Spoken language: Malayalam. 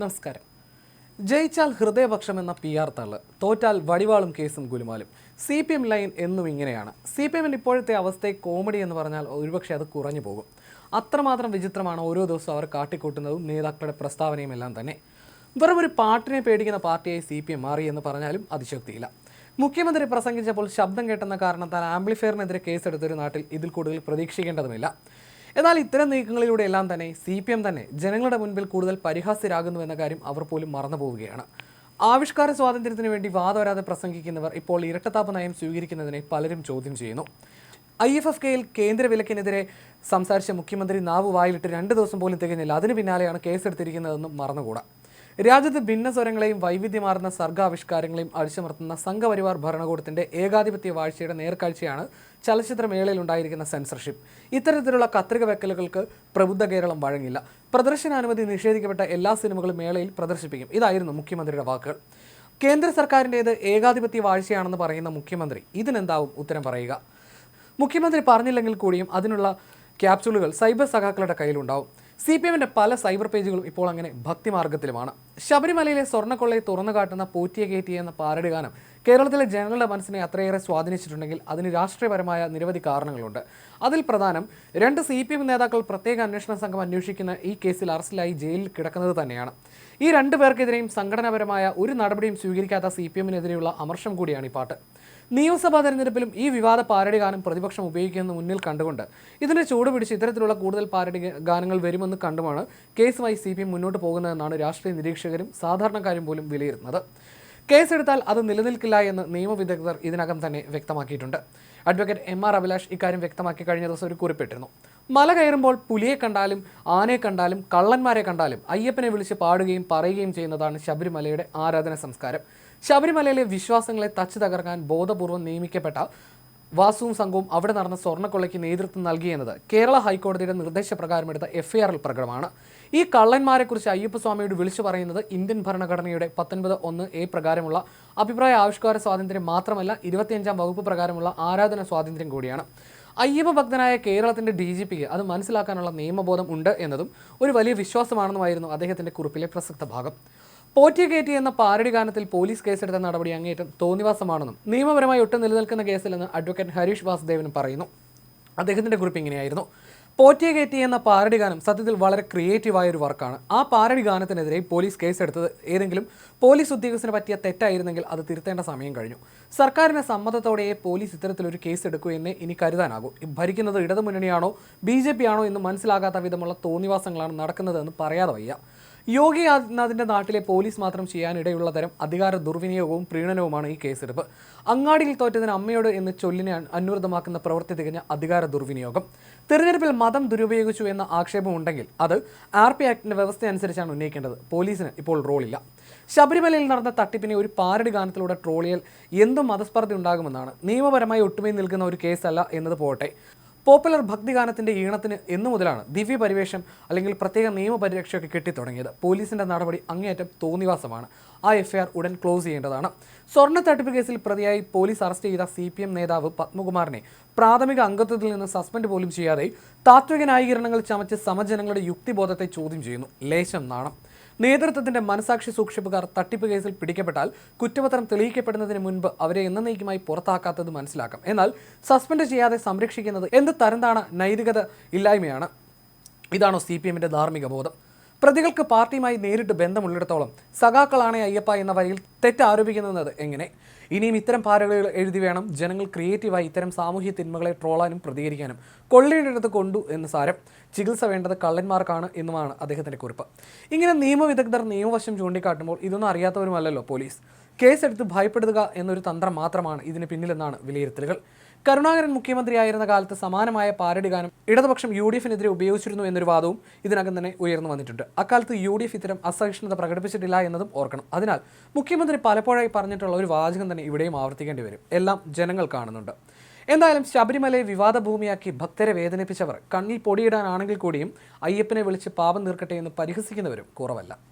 നമസ്കാരം. ജയിച്ചാൽ ഹൃദയപക്ഷം എന്ന പി ആർ തള്ള് തോറ്റാൽ വടിവാളും കേസും ഗുലുമാലും. സി പി എം ലൈൻ എന്നും ഇങ്ങനെയാണ്. സി പി എമ്മിന്റെ ഇപ്പോഴത്തെ അവസ്ഥയെ കോമഡി എന്ന് പറഞ്ഞാൽ ഒരുപക്ഷെ അത് കുറഞ്ഞു പോകും. അത്രമാത്രം വിചിത്രമാണ് ഓരോ ദിവസവും അവർ കാട്ടിക്കൂട്ടുന്നതും നേതാക്കളുടെ പ്രസ്താവനയും എല്ലാം തന്നെ. വെറും ഒരു പാട്ടിനെ പേടിക്കുന്ന പാർട്ടിയായി സി പി എം മാറി എന്ന് പറഞ്ഞാലും അതിശക്തിയില്ല. മുഖ്യമന്ത്രി പ്രസംഗിച്ചപ്പോൾ ശബ്ദം കേട്ടെന്ന കാരണത്താൽ ആംപ്ലിഫയറിനെതിരെ കേസെടുത്തൊരു നാട്ടിൽ ഇതിൽ കൂടുതൽ പ്രതീക്ഷിക്കേണ്ടതുമില്ല. എന്നാൽ ഇത്തരം നീക്കങ്ങളിലൂടെ എല്ലാം തന്നെ സി പി എം തന്നെ ജനങ്ങളുടെ മുൻപിൽ കൂടുതൽ പരിഹാസ്യരാകുന്നു എന്ന കാര്യം അവർ പോലും മറന്നു പോവുകയാണ്. ആവിഷ്കാര സ്വാതന്ത്ര്യത്തിന് വേണ്ടി വാദവരാതെ പ്രസംഗിക്കുന്നവർ ഇപ്പോൾ ഇരട്ടത്താപ്പ് നയം സ്വീകരിക്കുന്നതിനെ പലരും ചോദ്യം ചെയ്യുന്നു. ഐ എഫ് എഫ് കെയിൽ കേന്ദ്ര വിലക്കിനെതിരെ സംസാരിച്ച മുഖ്യമന്ത്രി നാവു വായിലിട്ട് രണ്ട് ദിവസം പോലും തികഞ്ഞില്ല. അതിന് പിന്നാലെയാണ് കേസെടുത്തിരിക്കുന്നതെന്നും മറന്നുകൂടാ. രാജ്യത്ത് ഭിന്നസ്വരങ്ങളെയും വൈവിധ്യമാർന്ന സർഗാവിഷ്കാരങ്ങളെയും അടിച്ചമർത്തുന്ന സംഘപരിവാർ ഭരണകൂടത്തിന്റെ ഏകാധിപത്യ വാഴ്ചയുടെ നേർക്കാഴ്ചയാണ് ചലച്ചിത്രമേളയിൽ ഉണ്ടായിരിക്കുന്ന സെൻസർഷിപ്പ്. ഇത്തരത്തിലുള്ള കത്രിക വെക്കലുകൾക്ക് പ്രബുദ്ധ കേരളം വഴങ്ങില്ല. പ്രദർശനാനുമതി നിഷേധിക്കപ്പെട്ട എല്ലാ സിനിമകളും മേളയിൽ പ്രദർശിപ്പിക്കും. ഇതായിരുന്നു മുഖ്യമന്ത്രിയുടെ വാക്കുകൾ. കേന്ദ്ര സർക്കാരിന്റേത് ഏകാധിപത്യ വാഴ്ചയാണെന്ന് പറയുന്ന മുഖ്യമന്ത്രി ഇതിനെന്താവും ഉത്തരം പറയുക? മുഖ്യമന്ത്രി പറഞ്ഞില്ലെങ്കിൽ കൂടിയും അതിനുള്ള ക്യാപ്സൂളുകൾ സൈബർ സഖാക്കളുടെ കയ്യിലുണ്ടാവും. സി പി എമ്മിന്റെ പല സൈബർ പേജുകളും ഇപ്പോൾ അങ്ങനെ ഭക്തിമാർഗത്തിലുമാണ്. ശബരിമലയിലെ സ്വർണക്കൊള്ളയെ തുറന്നു കാട്ടുന്ന പോറ്റിയെ കയറ്റി എന്ന പാരടി ഗാനം കേരളത്തിലെ ജനങ്ങളുടെ മനസ്സിനെ അത്രയേറെ സ്വാധീനിച്ചിട്ടുണ്ടെങ്കിൽ അതിന് രാഷ്ട്രീയപരമായ നിരവധി കാരണങ്ങളുണ്ട്. അതിൽ പ്രധാനം രണ്ട് സി പി എം നേതാക്കൾ പ്രത്യേക അന്വേഷണ സംഘം അന്വേഷിക്കുന്ന ഈ കേസിൽ അറസ്റ്റിലായി ജയിലിൽ കിടക്കുന്നത് തന്നെയാണ്. ഈ രണ്ടു പേർക്കെതിരെയും സംഘടനാപരമായ ഒരു നടപടിയും സ്വീകരിക്കാത്ത സി പി എമ്മിനെതിരെയുള്ള അമർഷം കൂടിയാണ് ഈ പാട്ട്. നിയമസഭാ തെരഞ്ഞെടുപ്പിലും ഈ വിവാദ പാരടി ഗാനം പ്രതിപക്ഷം ഉപയോഗിക്കുന്നത് മുന്നിൽ കണ്ടുകൊണ്ട് ഇതിനെ ചൂടുപിടിച്ച് ഇത്തരത്തിലുള്ള കൂടുതൽ പാരടി ഗാനങ്ങൾ വരുമെന്ന് കണ്ടുമാണ് കേസുമായി സി പി എം മുന്നോട്ട് പോകുന്നതെന്നാണ് രാഷ്ട്രീയ നിരീക്ഷകരും സാധാരണക്കാരും പോലും വിലയിരുത്തുന്നത്. കേസെടുത്താൽ അത് നിലനിൽക്കില്ല എന്ന് നിയമവിദഗ്ധർ ഇതിനകം തന്നെ വ്യക്തമാക്കിയിട്ടുണ്ട്. അഡ്വക്കേറ്റ് എം ആർ അഭിലാഷ് ഇക്കാര്യം വ്യക്തമാക്കി കഴിഞ്ഞ ദിവസം ഒരു കുറിപ്പിട്ടിരുന്നു. മല കയറുമ്പോൾ പുലിയെ കണ്ടാലും ആനയെ കണ്ടാലും കള്ളന്മാരെ കണ്ടാലും അയ്യപ്പനെ വിളിച്ച് പാടുകയും പറയുകയും ചെയ്യുന്നതാണ് ശബരിമലയുടെ ആരാധന സംസ്കാരം. ശബരിമലയിലെ വിശ്വാസങ്ങളെ തച്ചു തകർക്കാൻ ബോധപൂർവം നിയമിക്കപ്പെട്ട വാസുവും സംഘവും അവിടെ നടന്ന സ്വർണക്കൊള്ളയ്ക്ക് നേതൃത്വം നൽകിയെന്നത് കേരള ഹൈക്കോടതിയുടെ നിർദ്ദേശപ്രകാരം എടുത്ത എഫ്ഐആറിൽ പ്രകടമാണ്. ഈ കള്ളന്മാരെക്കുറിച്ച് അയ്യപ്പസ്വാമിയോട് വിളിച്ചു പറയുന്നത് ഇന്ത്യൻ ഭരണഘടനയുടെ പത്തൊൻപത് ഒന്ന് എ പ്രകാരമുള്ള അഭിപ്രായ ആവിഷ്കാര സ്വാതന്ത്ര്യം മാത്രമല്ല ഇരുപത്തിയഞ്ചാം വകുപ്പ് പ്രകാരമുള്ള ആരാധന സ്വാതന്ത്ര്യം കൂടിയാണ്. അയ്യപ്പ ഭക്തനായ കേരളത്തിന്റെ ഡി ജി പിക്ക് അത് മനസ്സിലാക്കാനുള്ള നിയമബോധം ഉണ്ട് എന്നതും ഒരു വലിയ വിശ്വാസമാണെന്നുമായിരുന്നു അദ്ദേഹത്തിന്റെ കുറിപ്പിലെ പ്രസക്ത ഭാഗം. പോറ്റിയ കയറ്റി എന്ന പാരടി ഗാനത്തിൽ പോലീസ് കേസെടുത്ത നടപടി അങ്ങേറ്റം തോന്നിവാസമാണെന്നും നിയമപരമായി ഒട്ടും നിലനിൽക്കുന്ന കേസിലെന്ന് അഡ്വക്കേറ്റ് ഹരീഷ് വാസുദേവനും പറയുന്നു. അദ്ദേഹത്തിന്റെ കുറിപ്പ് ഇങ്ങനെയായിരുന്നു. പോറ്റിയ കയറ്റി എന്ന പാരടി ഗാനം സത്യത്തിൽ വളരെ ക്രിയേറ്റീവായ ഒരു വർക്കാണ്. ആ പാരടി ഗാനത്തിനെതിരെ പോലീസ് കേസെടുത്തത് ഏതെങ്കിലും പോലീസ് ഉദ്യോഗസ്ഥന് പറ്റിയ തെറ്റായിരുന്നെങ്കിൽ അത് തിരുത്തേണ്ട സമയം കഴിഞ്ഞു. സർക്കാരിന്റെ സമ്മതത്തോടെയേ പോലീസ് ഇത്തരത്തിലൊരു കേസ് എടുക്കൂ എന്ന് ഇനി കരുതാനാകൂ. ഭരിക്കുന്നത് ഇടതുമുന്നണിയാണോ ബി ജെ പി ആണോ എന്ന് മനസ്സിലാകാത്ത വിധമുള്ള തോന്നിവാസങ്ങളാണ് നടക്കുന്നതെന്ന് പറയാതെ വയ്യ. യോഗി ആദിത്യനാഥിന്റെ നാട്ടിലെ പോലീസ് മാത്രം ചെയ്യാനിടയുള്ള തരം അധികാര ദുർവിനിയോഗവും പ്രീണനവുമാണ് ഈ കേസെടുപ്പ്. അങ്ങാടിയിൽ തോറ്റതിന് അമ്മയോട് എന്ന് ചൊല്ലിനെ അനുവൃതമാക്കുന്ന പ്രവൃത്തി തികഞ്ഞ അധികാര ദുർവിനിയോഗം. തെരഞ്ഞെടുപ്പിൽ മതം ദുരുപയോഗിച്ചു എന്ന ആക്ഷേപം ഉണ്ടെങ്കിൽ അത് ആർ പി ആക്ടിന്റെ വ്യവസ്ഥ അനുസരിച്ചാണ് ഉന്നയിക്കേണ്ടത്. പോലീസിന് ഇപ്പോൾ റോളില്ല. ശബരിമലയിൽ നടന്ന തട്ടിപ്പിനെ ഒരു പാരടി ഗാനത്തിലൂടെ ട്രോളിയൽ എന്തും മതസ്പർദ്ധ ഉണ്ടാകുമെന്നാണ് നിയമപരമായി ഒട്ടുമേ നിൽക്കുന്ന ഒരു കേസല്ല എന്നത് പോട്ടെ. പോപ്പുലർ ഭക്തിഗാനത്തിന്റെ ഈണത്തിന് എന്നു മുതലാണ് ദിവ്യ പരിവേഷം അല്ലെങ്കിൽ പ്രത്യേക നിയമപരിരക്ഷയൊക്കെ കെട്ടിത്തുടങ്ങിയത് പോലീസിന്റെ നടപടി അങ്ങേയറ്റം തോന്നിവാസമാണ്. ആ എഫ്ഐആർ ഉടൻ ക്ലോസ് ചെയ്യേണ്ടതാണ്. സ്വർണ തട്ടിപ്പ് കേസിൽ പ്രതിയായി പോലീസ് അറസ്റ്റ് ചെയ്ത സി പി എം നേതാവ് പത്മകുമാറിനെ പ്രാഥമിക അംഗത്വത്തിൽ നിന്ന് സസ്പെൻഡ് പോലും ചെയ്യാതെ താത്വിക ന്യായീകരണങ്ങൾ ചമച്ച് സമജനങ്ങളുടെ യുക്തിബോധത്തെ ചോദ്യം ചെയ്യുന്നു. ലേശം നാണം. നേതൃത്വത്തിന്റെ മനസാക്ഷി സൂക്ഷിപ്പുകാർ തട്ടിപ്പ് കേസിൽ പിടിക്കപ്പെട്ടാൽ കുറ്റപത്രം തെളിയിക്കപ്പെടുന്നതിന് മുൻപ് അവരെ എന്നേക്കുമായി പുറത്താക്കാത്തത് മനസ്സിലാക്കാം. എന്നാൽ സസ്പെൻഡ് ചെയ്യാതെ സംരക്ഷിക്കുന്നത് എന്ത് തരംതാണ് നൈതികത ഇല്ലായ്മയാണ്. ഇതാണോ സി പി എമ്മിന്റെ ധാർമ്മിക ബോധം. പ്രതികൾക്ക് പാർട്ടിയുമായി നേരിട്ട് ബന്ധമുള്ളിടത്തോളം സഖാക്കളാണ് അയ്യപ്പ എന്ന വരിയിൽ തെറ്റാരോപിക്കുന്നത് എങ്ങനെ? ഇനിയും ഇത്തരം പാരകൾ എഴുതി വേണം ജനങ്ങൾ ക്രിയേറ്റീവായി ഇത്തരം സാമൂഹ്യ തിന്മകളെ ട്രോളാനും പ്രതികരിക്കാനും. കൊള്ളയിടത്ത് കൊണ്ടു എന്ന് സാരം. ചികിത്സ വേണ്ടത് കള്ളന്മാർക്കാണ് എന്നുമാണ് അദ്ദേഹത്തിന്റെ കുറിപ്പ്. ഇങ്ങനെ നിയമവിദഗ്ധർ നിയമവശം ചൂണ്ടിക്കാട്ടുമ്പോൾ ഇതൊന്നും അറിയാത്തവരുമല്ലല്ലോ പോലീസ്. കേസെടുത്ത് ഭയപ്പെടുത്തുക എന്നൊരു തന്ത്രം മാത്രമാണ് ഇതിന് പിന്നിലെന്നാണ് വിലയിരുത്തലുകൾ. കരുണാകരൻ മുഖ്യമന്ത്രിയായിരുന്ന കാലത്ത് സമാനമായ പാരടി ഗാനം ഇടതുപക്ഷം യു ഡി എഫിനെതിരെ ഉപയോഗിച്ചിരുന്നു എന്നൊരു വാദവും ഇതിനകം തന്നെ ഉയർന്നു വന്നിട്ടുണ്ട്. അക്കാലത്ത് യു ഡി എഫ് ഇത്തരം അസഹിഷ്ണുത പ്രകടിപ്പിച്ചിട്ടില്ല എന്നതും ഓർക്കണം. അതിനാൽ മുഖ്യമന്ത്രി പലപ്പോഴായി പറഞ്ഞിട്ടുള്ള ഒരു വാചകം തന്നെ ഇവിടെയും ആവർത്തിക്കേണ്ടി വരും. എല്ലാം ജനങ്ങൾ കാണുന്നുണ്ട്. എന്തായാലും ശബരിമലയെ വിവാദ ഭൂമിയാക്കി ഭക്തരെ വേദനിപ്പിച്ചവർ കണ്ണിൽ പൊടിയിടാനാണെങ്കിൽ കൂടിയും അയ്യപ്പനെ വിളിച്ച് പാപം തീർക്കട്ടെ എന്ന് പരിഹസിക്കുന്നവരും കുറവല്ല.